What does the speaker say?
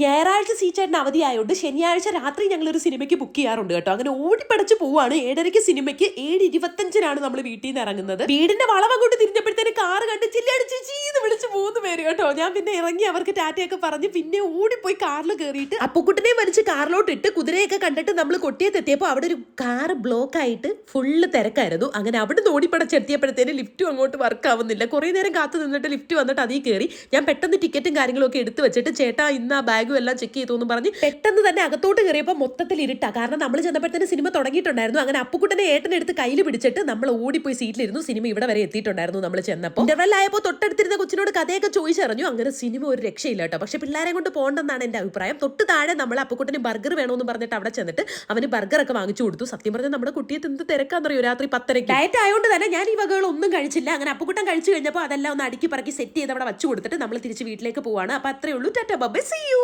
ഞായറാഴ്ച സീച്ചേട്ടൻ അവധിയായതുകൊണ്ട് ശനിയാഴ്ച രാത്രി ഞങ്ങൾ ഒരു സിനിമയ്ക്ക് ബുക്ക് ചെയ്യാറുണ്ട് കേട്ടോ. അങ്ങനെ ഓടിപ്പടച്ച് പോവാണ്. ഏഴരയ്ക്ക് സിനിമയ്ക്ക് ഏഴ് ഇരുപത്തഞ്ചിനാണ് നമ്മൾ വീട്ടിൽ നിന്ന് ഇറങ്ങുന്നത്. വീടിന്റെ വളവ അങ്ങോട്ട് തിരിഞ്ഞപ്പോഴത്തേന് കാറ് കണ്ട് ചില്ലടിച്ച് ചീന്ന് വിളിച്ച് മൂന്ന് പേര് കേട്ടോ. ഞാൻ പിന്നെ ഇറങ്ങി അവർക്ക് ടാറ്റയൊക്കെ പറഞ്ഞ് പിന്നെ ഓടിപ്പോയി കാറിൽ കയറിയിട്ട് അപ്പുക്കുട്ടനെ വലിച്ച് കാറിലോട്ട് ഇട്ട് കുതിരയൊക്കെ കണ്ടിട്ട് നമ്മൾ കൊട്ടിയത്തെത്തിയപ്പോൾ അവിടെ ഒരു കാർ ബ്ലോക്ക് ആയിട്ട് ഫുള്ള് തിരക്കായിരുന്നു. അങ്ങനെ അവിടെ നിന്ന് ഓടിപ്പടച്ചെത്തിയപ്പോഴത്തേന് ലിഫ്റ്റും അങ്ങോട്ട് വർക്ക് ആവുന്നില്ല. കുറേ നേരം കാത്തു നിന്നിട്ട് ലിഫ്റ്റ് വന്നിട്ട് അതിൽ കയറി ഞാൻ പെട്ടെന്ന് ടിക്കറ്റും കാര്യങ്ങളൊക്കെ എടുത്ത് വെച്ചിട്ട് ചേട്ടാ ഇന്ന് ആ ബാഗും എല്ലാം ചെക്ക് ചെയ്തു എന്ന് പറഞ്ഞ് പെട്ടെന്ന് തന്നെ അകത്തോട്ട് കയറിയപ്പോൾ മൊത്തത്തിൽ ഇരുട്ടാ. കാരണം നമ്മൾ ചെന്നപ്പോഴത്തേന് സിനിമ തുടങ്ങിയിട്ടുണ്ടായിരുന്നു. അങ്ങനെ അപ്പുക്കുട്ടനെ ഏട്ടനെടുത്ത് കയ്യിൽ പിടിച്ചിട്ട് നമ്മൾ ഓടിപ്പോയി സീറ്റിലിരുന്നു. സിനിമ ഇവിടെ വരെ എത്തിയിട്ടുണ്ടായിരുന്നു നമ്മൾ ചെന്നപ്പോൾ. ഇന്റർവെൽ ആയപ്പോൾ തൊട്ടടുത്തിരുന്ന കൊച്ചിനോട് കഥയൊക്കെ ചോദിച്ചറിഞ്ഞു. അങ്ങനെ സിനിമ ഒരു രക്ഷയില്ല കേട്ടോ. പക്ഷെ പിള്ളേരെ കൊണ്ട് പോകണ്ടെന്നാണ് എന്റെ അഭിപ്രായം. തൊട്ട് താഴെ നമ്മൾ അപ്പുക്കുട്ടന് ബർഗർ വേണമെന്ന് പറഞ്ഞിട്ട് അവിടെ ചെന്നിട്ട് അവന് ബർഗർ ഒക്കെ വാങ്ങിച്ചു കൊടുത്തു. സത്യം പറഞ്ഞാൽ നമ്മുടെ കുട്ടിയെ എന്ത് തിരക്കാന്നറിയോ? രാത്രി പത്തരയ്ക്ക്. ഡയറ്റ് ആയതുകൊണ്ട് തന്നെ ഞാൻ ഈ വകകൾ ഒന്നും കഴിച്ചില്ല. അങ്ങനെ അപ്പുക്കുട്ടൻ കഴിച്ചു കഴിഞ്ഞപ്പോൾ അതെല്ലാം ഒന്ന് അടുക്കി പറക്കി സെറ്റ് ചെയ്ത് അവിടെ വെച്ചു കൊടുത്തിട്ട് നമ്മൾ തിരിച്ച് വീട്ടിലേക്ക് പോവാണ്. അപ്പൊ അത്രേ ഉള്ളൂ. Tata by C U